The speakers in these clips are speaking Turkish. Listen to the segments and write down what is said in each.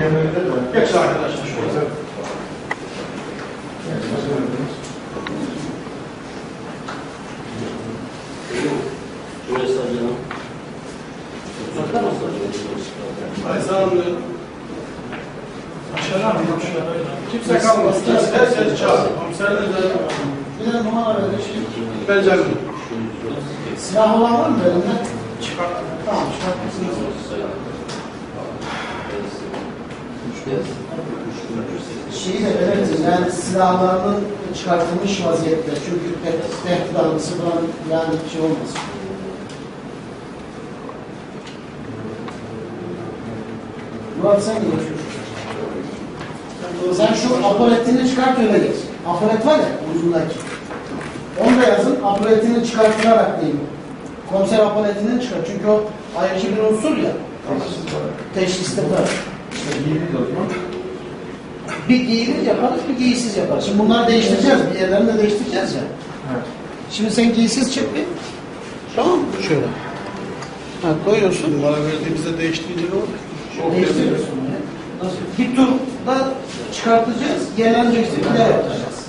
Geç arkadaşlar şöyle. Şuraya saracağım. Uzaktan mı olun. Aşağıdan mı? Kimse kalmasın. Herkes çağır. Komiserler de Bir de numara verin. Benjamin. Silah olan var mı elinde? Tamam çıkartmışsınız. Şeyi de belirtin yani silahlarının çıkartılmış vaziyette. Çünkü tehdit, tehdit algısı falan yani şey olmasın. Murat sen geç. Sen şu apoletini çıkart öyle geç. Apolet var ya uzundaki. Onu da yazın. Apoletini çıkartılarak değil. Komiser apoletini çıkar. Çünkü o ayrıcı bir unsur ya. Teşhiste var. Bir giyilir yaparız, bir giysiz yaparız. Şimdi bunları değiştireceğiz. Bir yerlerini de değiştireceğiz ya. Şimdi sen giysiz çık bir. Tamam mı? Şöyle. Ha, koyuyorsun. Numara verdiğimizde değiştirince ne olur? Değiştiriyorsun. Nasıl? Bir turda çıkartacağız. Gelen değiştirmeler yapacağız.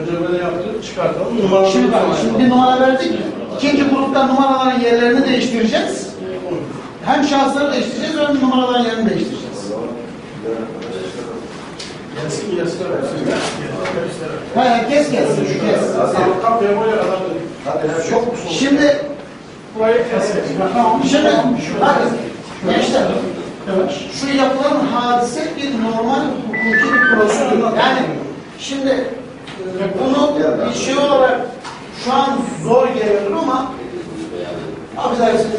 Önce böyle yaptık, çıkartalım. Numaraları Şimdi bak, şimdi bir numara verdik. İkinci grupta numaraların yerlerini değiştireceğiz. Hem şahısları değiştireceğiz hem numaraların yerini değiştireceğiz. Gelsin gelsin. Herkes gelsin, kes. Kapıya böyle adam Çok Şimdi, şimdi, bakın, gençler, şu yapılan hadise bir normal hukuki bir prosedür. Yani, şimdi e, bunu bir şey olarak şu an zor geliyor ama affedersin,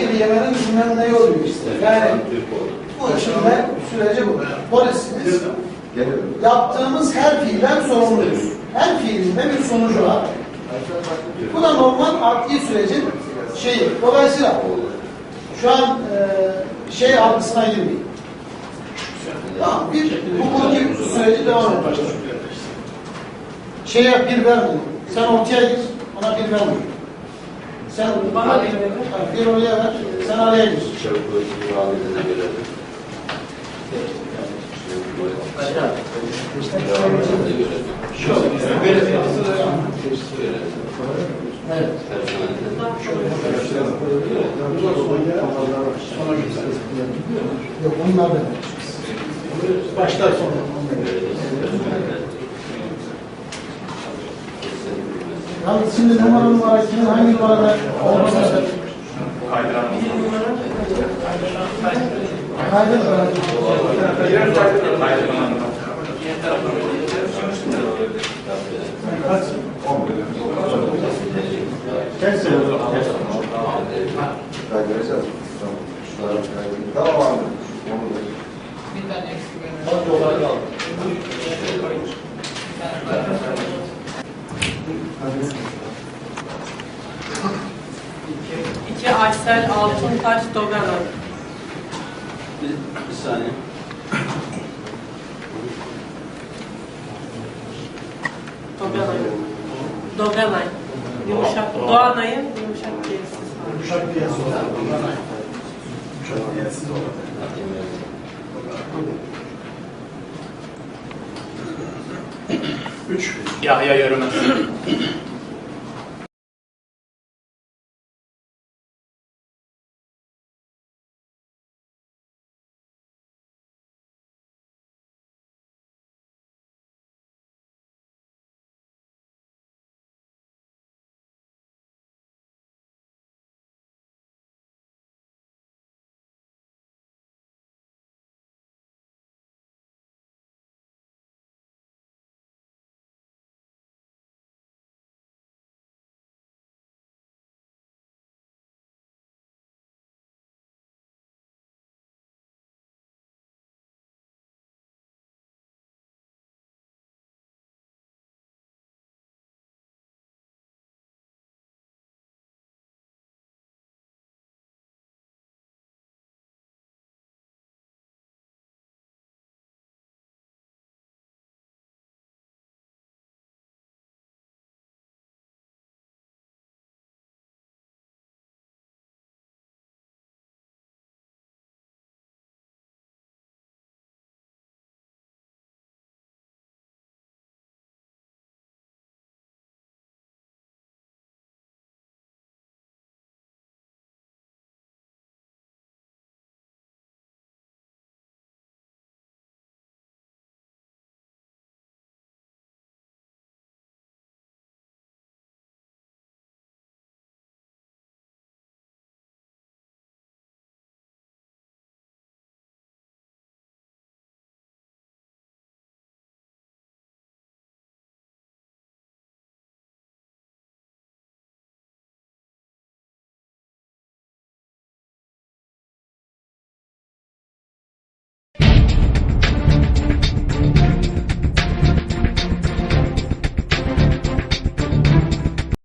gibi yemenin bilmem ne oluyor işte. Yani, bu içinde süreci bu. Polisimiz yaptığımız her fiilden sorumluyuz. Her fiilinde bir sonucu var. Bu da normal adli sürecin şeyi. Dolayısıyla şu an e, şey algısına girmeyin. Tamam, bir hukuki süreci devam edeceğiz. Şeye bir vermeyin. Sen ortaya gir, ona bir verme. Sen bana bir, bir oraya ver, sen araya gir. Evet. Yok onlar da. Başlar sonra. Yalnız şimdi numara numara kimin hangi numarada olması Kaydır Tamam abi. İki Aysel Altıntaş Dogano. Bir, bir saniye. Doganay. Doganay. Yumuşak. Doğanay'ın yumuşak diyesiz. Yumuşak diyesiz olan. Yumuşak diyesiz olan. 3. Yahya Yarımaz.